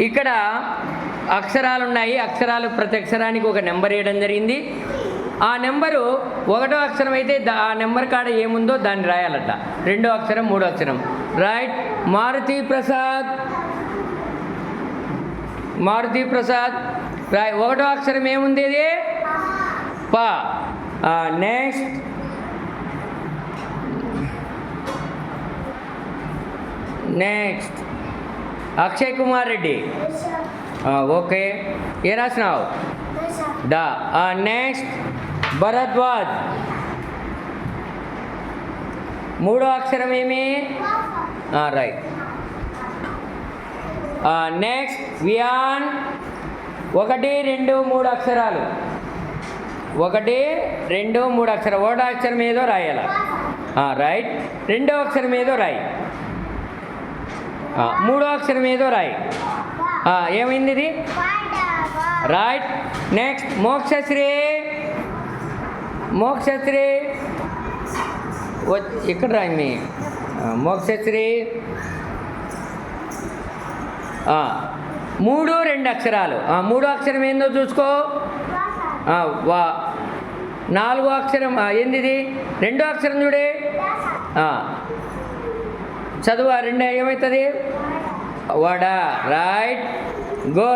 ఇక్కడ అక్షరాలు ఉన్నాయి అక్షరాలు ప్రతి అక్షరానికి ఒక నెంబర్ వేయడం జరిగింది. ఆ నెంబరు ఒకటో అక్షరం అయితే దా- ఆ నెంబర్ కాడ ఏముందో దాన్ని రాయాలట. రెండో అక్షరం మూడో అక్షరం. రైట్. మారుతి ప్రసాద్. మారుతి ప్రసాద్. రాయ్ ఒకటో అక్షరం ఏముంది ఇది? పా. Next. Next. Akshay Kumar Reddy. Okay. ఏ రాసినావు? డా నెక్స్ట్. భరద్వాజ్. మూడో అక్షరం ఏమి? రైట్. నెక్స్ట్. వియాన్. ఒకటి రెండు మూడు అక్షరాలు. ఒకటి రెండు మూడు అక్షరం ఒకటో అక్షరం ఏదో రాయాల. రైట్. రెండో అక్షరం ఏదో రాయి. మూడో అక్షరం ఏదో రాయి. ఏమైంది ఇది? Right next Mokshasri. మోక్షశ్రీ. ఇక్కడ రాయి మీ? మోక్షశ్రీ. మూడు రెండు అక్షరాలు. మూడో అక్షరం ఏందో చూసుకో. వా నాలుగో అక్షరం ఏంది రెండో అక్షరం చూడే. చదువు ఆ రెండు ఏమవుతుంది? వడ రైట్ గుడ్.